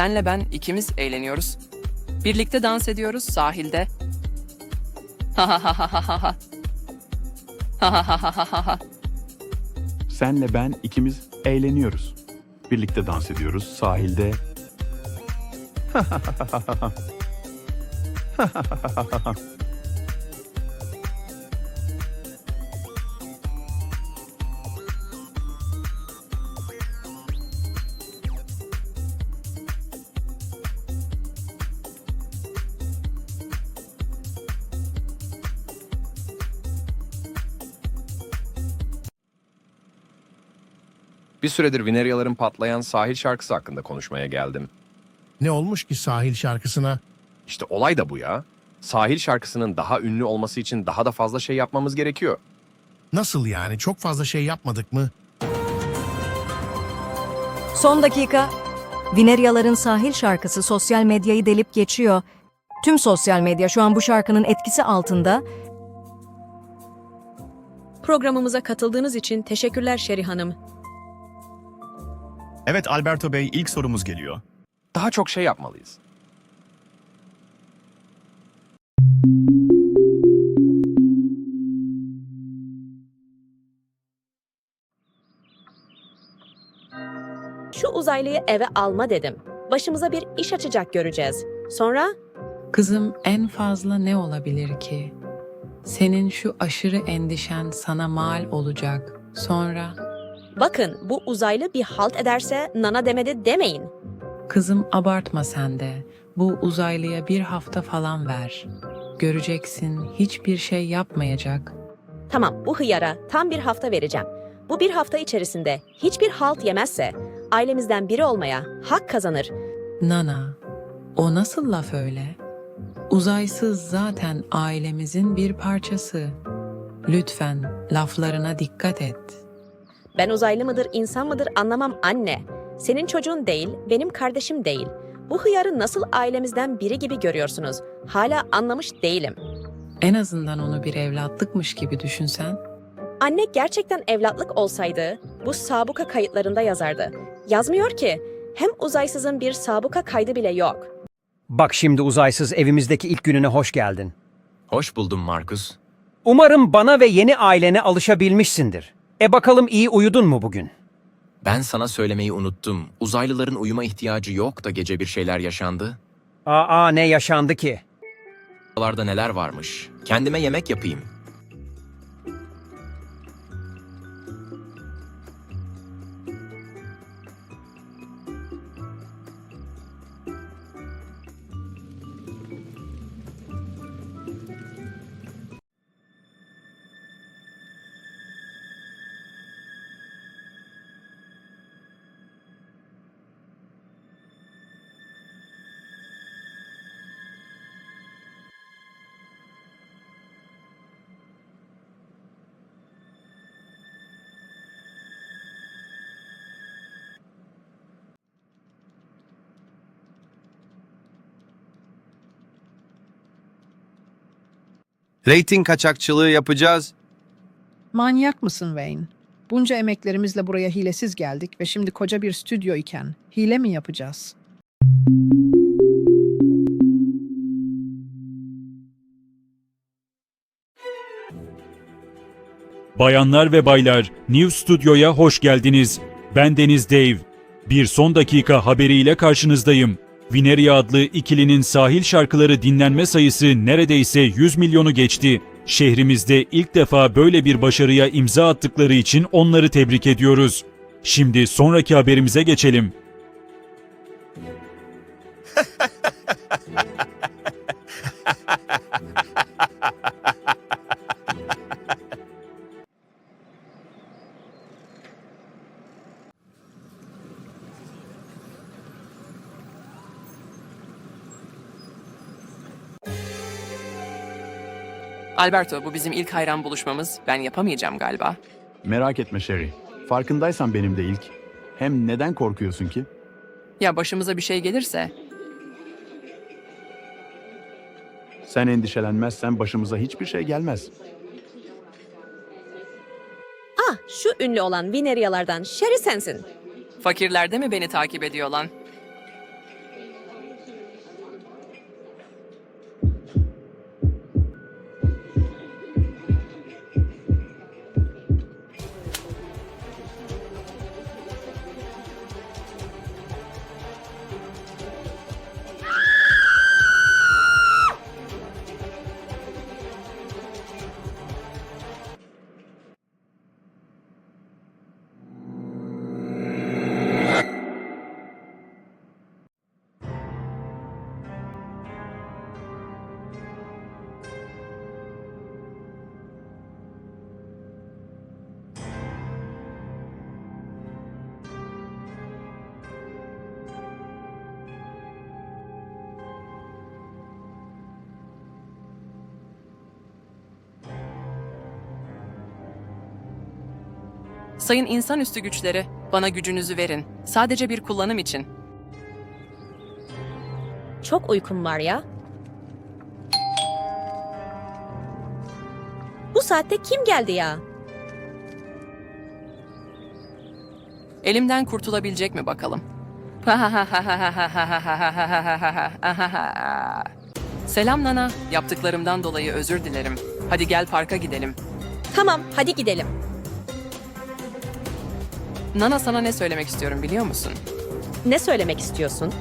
Senle ben ikimiz eğleniyoruz. Birlikte dans ediyoruz sahilde. Ha ha ha ha ha ha ha. Ha ha ha ha ha. Senle ben ikimiz eğleniyoruz. Birlikte dans ediyoruz sahilde. Bir süredir Vineryaların patlayan sahil şarkısı hakkında konuşmaya geldim. Ne olmuş ki sahil şarkısına? İşte olay da bu ya. Sahil şarkısının daha ünlü olması için daha da fazla şey yapmamız gerekiyor. Nasıl yani? Çok fazla şey yapmadık mı? Son dakika. Vineryaların sahil şarkısı sosyal medyayı delip geçiyor. Tüm sosyal medya şu an bu şarkının etkisi altında. Programımıza katıldığınız için teşekkürler Şeri Hanım. Evet Alberto Bey ilk sorumuz geliyor. Daha çok şey yapmalıyız. Şu uzaylıyı eve alma dedim. Başımıza bir iş açacak göreceğiz. Sonra Kızım en fazla ne olabilir ki? Senin şu aşırı endişen sana mal olacak. Sonra bakın bu uzaylı bir halt ederse nana demedi demeyin. kızım abartma sen de. Bu uzaylıya bir hafta falan ver. Göreceksin hiçbir şey yapmayacak. Tamam bu hıyara tam bir hafta vereceğim. Bu bir hafta içerisinde hiçbir halt yemezse ailemizden biri olmaya hak kazanır. Nana, o nasıl laf öyle? Uzaysız zaten ailemizin bir parçası. Lütfen laflarına dikkat et. Ben uzaylı mıdır insan mıdır anlamam anne. Senin çocuğun değil, benim kardeşim değil. Bu hıyarı nasıl ailemizden biri gibi görüyorsunuz? Hala anlamış değilim. En azından onu bir evlatlıkmış gibi düşünsen. Anne gerçekten evlatlık olsaydı bu sabuka kayıtlarında yazardı. Yazmıyor ki. Hem uzaysızın bir sabuka kaydı bile yok. Bak şimdi uzaysız evimizdeki ilk gününe hoş geldin. Hoş buldum Markus. Umarım bana ve yeni ailene alışabilmişsindir. E bakalım iyi uyudun mu bugün? Ben sana söylemeyi unuttum. Uzaylıların uyuma ihtiyacı yok da gece bir şeyler yaşandı. Aa ne yaşandı ki? Buralarda neler varmış. Kendime yemek yapayım. Rating kaçakçılığı yapacağız. Manyak mısın Wayne? Bunca emeklerimizle buraya hilesiz geldik ve şimdi koca bir stüdyo iken hile mi yapacağız? Bayanlar ve baylar, New Studio'ya hoş geldiniz. Ben Deniz Dave. Bir son dakika haberiyle karşınızdayım. Vineria adlı ikilinin sahil şarkıları dinlenme sayısı neredeyse 100 milyonu geçti. Şehrimizde ilk defa böyle bir başarıya imza attıkları için onları tebrik ediyoruz. Şimdi sonraki haberimize geçelim. Alberto bu bizim ilk hayran buluşmamız. Ben yapamayacağım galiba. Merak etme Sherry. Farkındaysan benim de ilk. Hem neden korkuyorsun ki? Ya başımıza bir şey gelirse? Sen endişelenmezsen başımıza hiçbir şey gelmez. Ah şu ünlü olan Vineryalardan Sherry sensin. Fakirler de mi beni takip ediyor lan? Sayın insanüstü güçleri, bana gücünüzü verin. Sadece bir kullanım için. Çok uykum var ya. Bu saatte kim geldi ya? Elimden kurtulabilecek mi bakalım? Selam Nana. Yaptıklarımdan dolayı özür dilerim. Hadi gel parka gidelim. Tamam, hadi gidelim. Nana sana ne söylemek istiyorum biliyor musun? Ne söylemek istiyorsun?